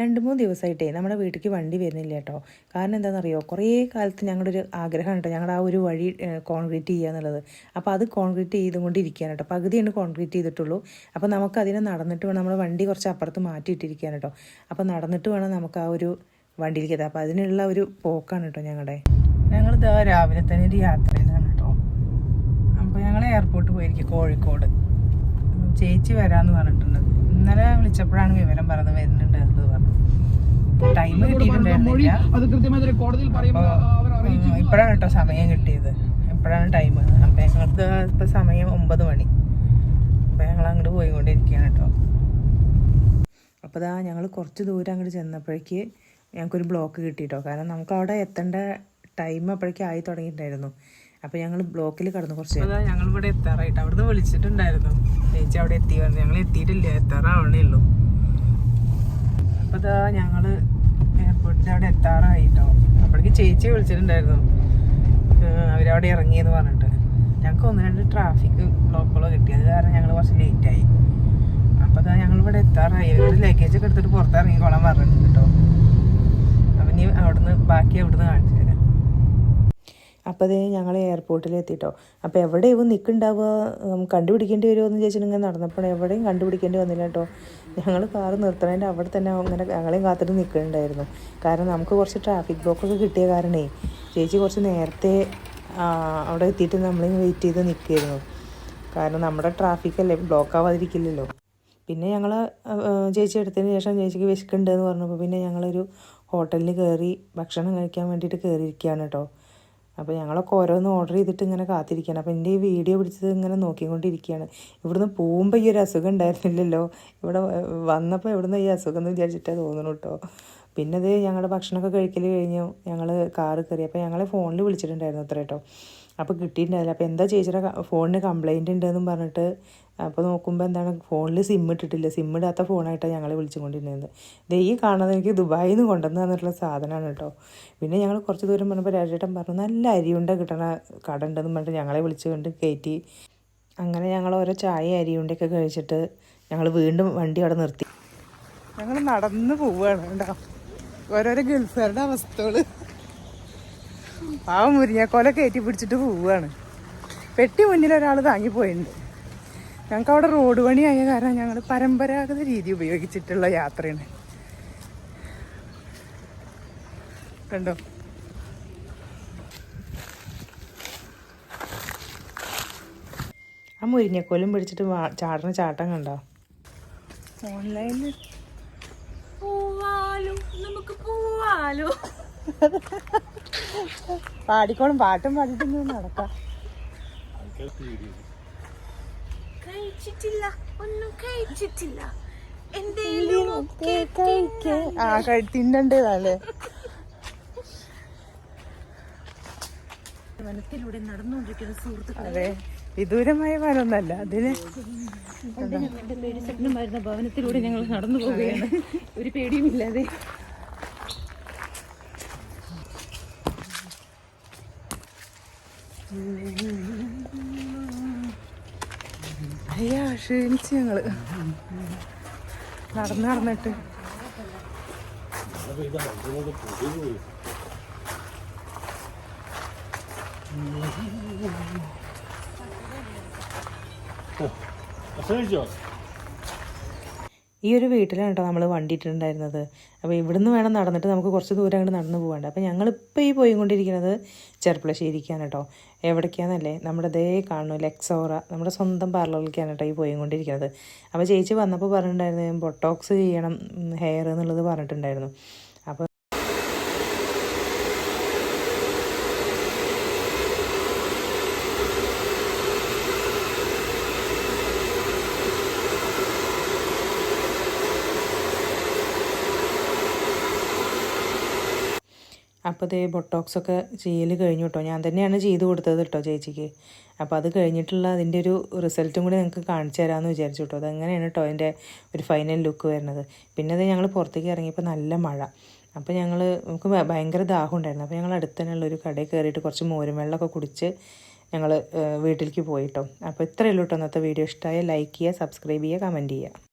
രണ്ട് മൂന്ന് ദിവസമായിട്ടേ നമ്മുടെ വീട്ടിലേക്ക് വണ്ടി വരുന്നില്ല കേട്ടോ. കാരണം എന്താണെന്നറിയോ? കുറേ കാലത്ത് ഞങ്ങളുടെ ഒരു ആഗ്രഹം കേട്ടോ ഞങ്ങളുടെ ആ ഒരു വഴി കോൺക്രീറ്റ് ചെയ്യുക എന്നുള്ളത്. അപ്പോൾ അത് കോൺക്രീറ്റ് ചെയ്തുകൊണ്ടിരിക്കുകയാണ് കേട്ടോ. പകുതിയാണ് കോൺക്രീറ്റ് ചെയ്തിട്ടുള്ളൂ. അപ്പോൾ നമുക്ക് അതിനെ നടന്നിട്ട് വേണം നമ്മുടെ വണ്ടി കുറച്ച് അപ്പുറത്ത് മാറ്റിയിട്ടിരിക്കുകയാണ് കേട്ടോ. അപ്പോൾ നടന്നിട്ട് വേണം നമുക്ക് ആ ഒരു വണ്ടിയിലേക്ക് എത്താം അപ്പോൾ അതിനുള്ള ഒരു പോക്കാണ് കേട്ടോ ഞങ്ങളുടെ. ഞങ്ങൾ രാവിലെ തന്നെ ഒരു യാത്രയിലാണ് കേട്ടോ. അപ്പോൾ ഞങ്ങൾ എയർപോർട്ട് പോയിരിക്കും കോഴിക്കോട്. ചേച്ചി വരാമെന്ന് പറഞ്ഞിട്ടുണ്ട്. ഇന്നലെ വിളിച്ചപ്പോഴാണ് വിവരം പറഞ്ഞത് വരുന്നുണ്ട് പറഞ്ഞു ടൈം കിട്ടിയിട്ടുണ്ടായിരുന്നില്ല. ഇപ്പഴാണ് കേട്ടോ സമയം കിട്ടിയത്. എപ്പോഴാണ് ടൈം അപ്പോൾ ഞങ്ങൾക്ക് ഇപ്പൊ സമയം ഒമ്പത് മണി. അപ്പോൾ ഞങ്ങൾ അങ്ങോട്ട് പോയിക്കൊണ്ടിരിക്കുകയാണ് കേട്ടോ. അപ്പോൾ ഇതാ ഞങ്ങൾ കുറച്ച് ദൂരം അങ്ങോട്ട് ചെന്നപ്പോഴേക്ക് ഞങ്ങൾക്കൊരു ബ്ലോക്ക് കിട്ടി കേട്ടോ. കാരണം നമുക്ക് അവിടെ എത്തേണ്ട ടൈം അപ്പോഴേക്കും ആയി തുടങ്ങിയിട്ടുണ്ടായിരുന്നു. അപ്പോൾ ഞങ്ങൾ ബ്ലോക്കിൽ കടന്നു കുറച്ച്. ഞങ്ങൾ ഇവിടെ എത്താറായിട്ട്. അവിടുന്ന് വിളിച്ചിട്ടുണ്ടായിരുന്നു. ചേച്ചി അവിടെ എത്തി ഞങ്ങൾ എത്തിയിട്ടില്ല. എത്താറാവണേ ഉള്ളൂ അപ്പോൾ ഇതാ ഞങ്ങൾ എയർപോർട്ടിന്റെ അവിടെ എത്താറായിട്ടോ. അപ്പോഴേക്ക് ചേച്ചി വിളിച്ചിട്ടുണ്ടായിരുന്നു. അവരവിടെ ഇറങ്ങിയെന്ന് പറഞ്ഞിട്ട്. ഞങ്ങൾക്ക് ഒന്ന് രണ്ട് ട്രാഫിക് ബ്ലോക്കുകളോ കിട്ടിയത് കാരണം ഞങ്ങൾ കുറച്ച് ലേറ്റായി അപ്പോൾ അതാ ഞങ്ങൾ ഇവിടെ എത്താറായി. ഒരു ലഗേജ് ഒക്കെ എടുത്തിട്ട് പുറത്തിറങ്ങിക്കോളാൻ പറഞ്ഞിട്ടുണ്ട് കേട്ടോ. അപ്പം ഇനി അവിടുന്ന് ബാക്കി അവിടുന്ന് കാണിച്ചു അപ്പോൾ അതേ ഞങ്ങൾ എയർപോർട്ടിൽ എത്തിയിട്ടോ അപ്പോൾ എവിടെയും നിൽക്കുന്നുണ്ടാവുക കണ്ടുപിടിക്കേണ്ടി വരുമോ എന്ന് ചോദിച്ചിട്ടുണ്ടെങ്കിൽ നടന്നപ്പോൾ എവിടെയും കണ്ടുപിടിക്കേണ്ടി വന്നില്ല കേട്ടോ ഞങ്ങൾ കാർ നിർത്തണതിന്റെ അവിടെ തന്നെ അങ്ങനെ ഞങ്ങളെയും കാത്തിട്ട് നിൽക്കുന്നുണ്ടായിരുന്നു കാരണം നമുക്ക് കുറച്ച് ട്രാഫിക് ബ്ലോക്കൊക്കെ കിട്ടിയ കാരണേ ചേച്ചി കുറച്ച് നേരത്തെ അവിടെ എത്തിയിട്ട് നമ്മളിങ്ങനെ വെയിറ്റ് ചെയ്ത് നിൽക്കുകയായിരുന്നു കാരണം നമ്മുടെ ട്രാഫിക്കല്ലേ ബ്ലോക്ക് ആവാതിരിക്കില്ലല്ലോ. പിന്നെ ഞങ്ങൾ ചേച്ചി എടുത്തതിന് ശേഷം ചേച്ചിക്ക് വിശക്കുന്നുണ്ടെന്ന് പറഞ്ഞപ്പോൾ പിന്നെ ഞങ്ങളൊരു ഹോട്ടലിൽ കയറി ഭക്ഷണം കഴിക്കാൻ വേണ്ടിയിട്ട് കയറിയിരിക്കുകയാണ് കേട്ടോ. അപ്പോൾ ഞങ്ങളൊക്കെ ഓരോന്ന് ഓർഡർ ചെയ്തിട്ട് ഇങ്ങനെ കാത്തിരിക്കുകയാണ്. അപ്പോൾ എന്റെ ഈ വീഡിയോ പിടിച്ചത് ഇങ്ങനെ നോക്കിക്കൊണ്ടിരിക്കുകയാണ്. ഇവിടുന്ന് പോകുമ്പോൾ ഈ ഒരു അസുഖം ഉണ്ടായിരുന്നില്ലല്ലോ. ഇവിടെ വന്നപ്പോൾ ഇവിടുന്ന് ഈ അസുഖം എന്ന് വിചാരിച്ചിട്ടേ തോന്നുന്നു കേട്ടോ പിന്നെ അത് ഞങ്ങളുടെ ഭക്ഷണമൊക്കെ കഴിക്കൽ കഴിഞ്ഞു. ഞങ്ങൾ കാറ് കയറി. അപ്പോൾ ഞങ്ങളെ ഫോണിൽ വിളിച്ചിട്ടുണ്ടായിരുന്നു അത്ര കേട്ടോ അപ്പോൾ കിട്ടിയിട്ടുണ്ടായില്ല അപ്പോൾ എന്താ ചേച്ചിയുടെ ഫോണിന് കംപ്ലൈന്റ് ഉണ്ടെന്നും പറഞ്ഞിട്ട് അപ്പോൾ നോക്കുമ്പോൾ എന്താണ് ഫോണിൽ സിം ഇട്ടിട്ടില്ല. സിം ഇടാത്ത ഫോണായിട്ടാണ് ഞങ്ങളെ വിളിച്ചുകൊണ്ടിരുന്നത്. ദേ ഈ കാണുന്നത് എനിക്ക് ദുബായിൽ നിന്ന് കൊണ്ടുവന്ന് തന്നിട്ടുള്ള സാധനമാണ് കേട്ടോ. പിന്നെ ഞങ്ങൾ കുറച്ച് ദൂരം പറഞ്ഞപ്പോൾ രാജേട്ടൻ പറഞ്ഞു നല്ല അരിയുണ്ട കിട്ടണ കട ഉണ്ടെന്ന് പറഞ്ഞിട്ട് ഞങ്ങളെ വിളിച്ചുകൊണ്ട് കയറ്റി അങ്ങനെ ഞങ്ങൾ ഓരോ ചായ അരിയുണ്ടൊക്കെ കഴിച്ചിട്ട് ഞങ്ങൾ വീണ്ടും വണ്ടി അവിടെ നിർത്തി. ഞങ്ങൾ നടന്ന് പോവുകയാണ് കേട്ടോ. ഓരോരോ ഗൾഫുകാരുടെ അവസ്ഥകൾ ആ മുരിങ്ങക്കോല കയറ്റി പിടിച്ചിട്ട് പോവുകയാണ് പെട്ടി മുന്നിൽ ഒരാൾ താങ്ങിപ്പോയിട്ടുണ്ട്. ഞങ്ങൾക്ക് അവിടെ റോഡ് പണിയായ കാരണം ഞങ്ങൾ പരമ്പരാഗത രീതി ഉപയോഗിച്ചിട്ടുള്ള യാത്രയാണ്. കണ്ടോ? ആ മുരിഞ്ഞക്കോലും പിടിച്ചിട്ട് ചാടണ ചാട്ടം കണ്ടോ? ഓൺലൈനിൽ പൂവാലോ നമുക്ക് പൂവാലോ. പാടിക്കോളും പാട്ടും പാടിട്ടൊന്നും നടക്കാം. കഴിച്ചിട്ടില്ല. ഒന്നും കഴിച്ചിട്ടില്ല. ആ തിന്നണ്ടേതല്ലേ? വനത്തിലൂടെ നടന്നുകൊണ്ടിരിക്കുന്ന സുഹൃത്തുക്കളെ. അതെ വിദൂരമായ വനമൊന്നല്ല. അതിന് ഞങ്ങളുടെ പേടി സ്വപ്നമായിരുന്ന ഭവനത്തിലൂടെ ഞങ്ങൾ നടന്നു പോവുകയാണ്. ഒരു പേടിയുമില്ലാതെ അയ്യാ ക്ഷീണിച്ച് ഞങ്ങൾ നടന്ന് നടന്നിട്ട്. ഈ ഒരു വീട്ടിലാണ് കേട്ടോ നമ്മൾ വണ്ടി ഇട്ടിട്ടുണ്ടായിരുന്നത് അപ്പോൾ ഇവിടുന്ന് വേണം നടന്നിട്ട് നമുക്ക് കുറച്ച് ദൂരം അങ്ങോട്ട് നടന്ന് പോകണ്ട അപ്പോൾ ഞങ്ങളിപ്പോൾ ഈ പോയിക്കൊണ്ടിരിക്കുന്നത് ചെർപ്പളശ്ശേരിക്കാണ് കേട്ടോ എവിടേക്കാണെന്നല്ലേ നമ്മുടെ ദേ കാണുന്നു ലെക്സോറ. നമ്മുടെ സ്വന്തം പാർലറിലേക്കാണ് കേട്ടോ ഈ പോയിക്കൊണ്ടിരിക്കുന്നത്. അപ്പോൾ ചേച്ചി വന്നപ്പോൾ പറഞ്ഞിട്ടുണ്ടായിരുന്നു ബൊട്ടോക്സ് ചെയ്യണം ഹെയർ എന്നുള്ളത് പറഞ്ഞിട്ടുണ്ടായിരുന്നു. അപ്പോൾ ഇതേ ദേ ബൊട്ടോക്സ് ഒക്കെ ചെയ്യൽ കഴിഞ്ഞു കേട്ടോ ഞാൻ തന്നെയാണ് ചെയ്ത് കൊടുത്തത് കേട്ടോ ചേച്ചിക്ക്. അപ്പോൾ അത് കഴിഞ്ഞിട്ടുള്ള അതിന്റെ ഒരു റിസൾട്ടും കൂടി നിങ്ങൾക്ക് കാണിച്ചു തരാമെന്ന് വിചാരിച്ചു കേട്ടോ അതെങ്ങനെയാണ് കേട്ടോ അതിന്റെ ഒരു ഫൈനൽ ലുക്ക് വരുന്നത്. പിന്നെ അത് ഞങ്ങൾ പുറത്തേക്ക് ഇറങ്ങിയപ്പോൾ നല്ല മഴ. അപ്പോൾ ഞങ്ങൾ നമുക്ക് ഭയങ്കര ദാഹം ഉണ്ടായിരുന്നു. അപ്പോൾ ഞങ്ങൾ അടുത്ത് തന്നെയുള്ള ഒരു കടയിൽ കയറിയിട്ട് കുറച്ച് മോരും വെള്ളമൊക്കെ കുടിച്ച് ഞങ്ങൾ വീട്ടിലേക്ക് പോയിട്ടോ അപ്പോൾ ഇത്രയേ ഉള്ളൂ കേട്ടോ ഇന്നത്തെ വീഡിയോ. ഇഷ്ടമായ ലൈക്ക് ചെയ്യുക സബ്സ്ക്രൈബ് ചെയ്യുക കമന്റ് ചെയ്യുക.